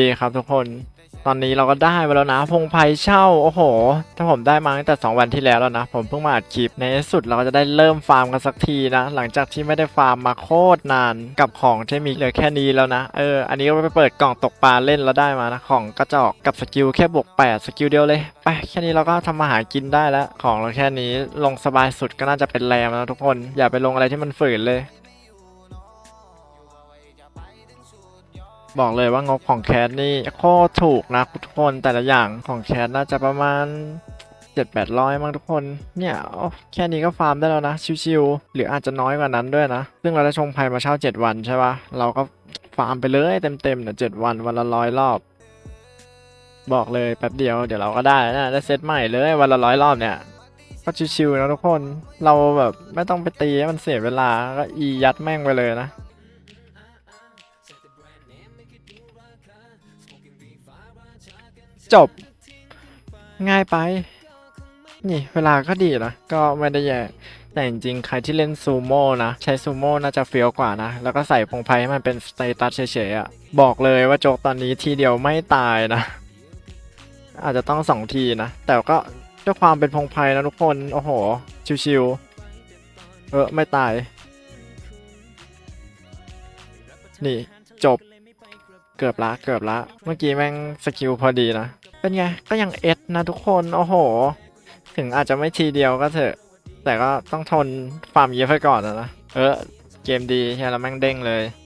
ดีครับทุกคน ตอนนี้เราก็ได้มาแล้วนะ พงไพเช่า โอ้โห ถ้าผมได้มาตั้งแต่ 2 วันที่แล้วแล้วนะ ผมเพิ่งมาอัดคลิป ในที่สุดเราก็จะได้เริ่มฟาร์มกันสักทีนะ หลังจากที่ไม่ได้ฟาร์มมาโคตรนาน กับของที่มีเหลือแค่นี้แล้วนะ เออ อันนี้ก็ไปเปิดกล่องตกปลาเล่นแล้วได้มานะ ของกระจอกกับสกิลแค่บวก8สกิลเดียวเลย ไป แค่นี้เราก็ทำมาหากินได้แล้ว ของเราแค่นี้ ลงสบายสุดก็น่าจะเป็นแรมแล้วทุกคน อย่าไปลงอะไรที่มันฝืนเลย บอกเลยว่างบของแคสนี่โคตรถูกนะทุกคนแต่ละอย่างของแคสน่าจะประมาณ7 8 0 0มั้งทุกคน เนี่ยโอ้แค่นี้ก็ฟาร์มได้แล้วนะ ชิวๆ หรืออาจจะน้อยกว่านั้นด้วยนะ ซึ่งเราได้ชงไพ่มาเช่า7วันใช่ปะเราก็ฟาร์มไปเลยเต็มๆเนี่ยเจ็ดวันวันละร้อยรอบ บอกเลยแป๊บเดียวเดี๋ยวเราก็ได้นะได้เซตใหม่เลยวันละร้อยรอบเนี่ยก็ชิวๆนะทุกคน เราแบบไม่ต้องไปตีให้มันเสียเวลาก็อียัดแม่งไปเลยนะ จบ ง่ายไป นี่เวลาก็ดีนะ ก็ไม่ได้แย่แต่จริงๆ ใครที่เล่นซูโม่นะ ใช้ซูโม่น่าจะเฟี้ยวกว่านะ แล้วก็ใส่พงไพให้มันเป็นสเตตัสเฉยๆอะ่ะ บอกเลยว่าโจกตอนนี้ทีเดียวไม่ตายนะ อาจจะต้องสองทีนะ แต่ก็ด้วยความเป็นพงไพนะทุกคน โอ้โห ชิวๆ เออ ไม่ตาย นี่จบ เกือบละเกือบละ เมื่อกี้แม่งสกิลพอดีนะ เป็นไง ก็ยังเอสนะทุกคน โอ้โห ถึงอาจจะไม่ทีเดียวก็เถอะ แต่ก็ต้องทนฟาร์มเยอะไปก่อนนะนะเออ เกมดีใช่แล้วแม่งเด้งเลย